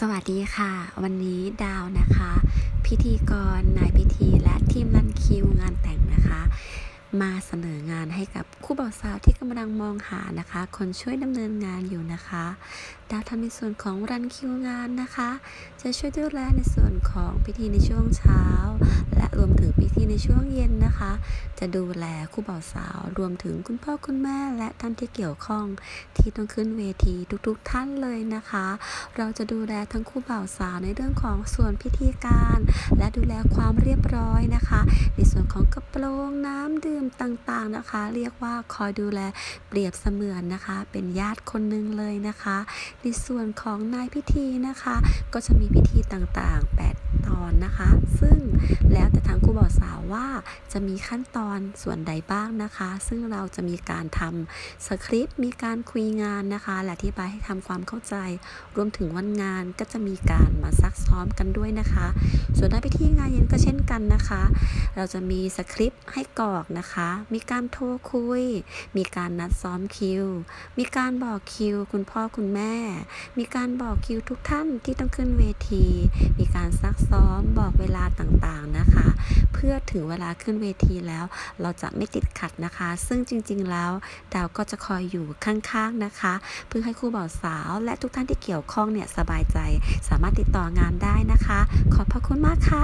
สวัสดีค่ะ วันนี้ดาวนะคะ พิธีกรนายพิธีและทีมรันคิวงานแต่งนะคะ มาเสนองานให้กับคู่บ่าวสาวที่กำลังมองหานะคะ คนช่วยดำเนินงานอยู่นะคะดาวทำในส่วนของรันคิวงานนะคะ จะช่วยดูแลในส่วนของพิธีในช่วงเช้า และรวมถึงพิธีในช่วงเย็นนะคะ จะดูแลคู่บ่าวสาว รวมถึงคุณพ่อคุณแม่ และท่านที่เกี่ยวข้อง ที่ต้องขึ้นเวทีทุกๆท่านเลยนะคะ เราจะดูแลทั้งคู่บ่าวสาวในเรื่องของส่วนพิธีการ และดูแลความเรียบร้อยนะคะ ในส่วนของกระโปรงน้ำดื่มต่างๆนะคะ เรียกว่าคอยดูแลเปรียบเสมือนนะคะ เป็นญาติคนหนึ่งเลยนะคะในส่วนของนายพิธีนะคะ ก็จะมีพิธีต่างๆ 8 ตอนนะคะ ซึ่งแล้วแต่ทาง บ่าวสาวว่าจะมีขั้นตอนส่วนใดบ้างนะคะ ซึ่งเราจะมีการทำสคริปต์มีการคุยงานนะคะและอธิบายให้ทำความเข้าใจ รวมถึงวันงานก็จะมีการมาซักซ้อมกันด้วยนะคะ ส่วนในพิธีงานเย็นก็เช่นกันนะคะ เราจะมีสคริปต์ให้กรอกนะคะ มีการโทรคุย มีการนัดซ้อมคิว มีการบอกคิว คุณพ่อคุณแม่ มีการบอกคิวทุกท่านที่ต้องขึ้นเวที มีการซักซ้อมบอกเวลาต่างๆนะคะเพื่อถึงเวลาขึ้นเวทีแล้ว เราจะไม่ติดขัดนะคะ ซึ่งจริง ๆ แล้วดาวก็จะคอยอยู่ข้างๆนะคะ เพื่อให้คู่บ่าวสาว และทุกท่านที่เกี่ยวข้องเนี่ยสบายใจ สามารถติดต่องานได้นะคะ ขอบพระคุณมากค่ะ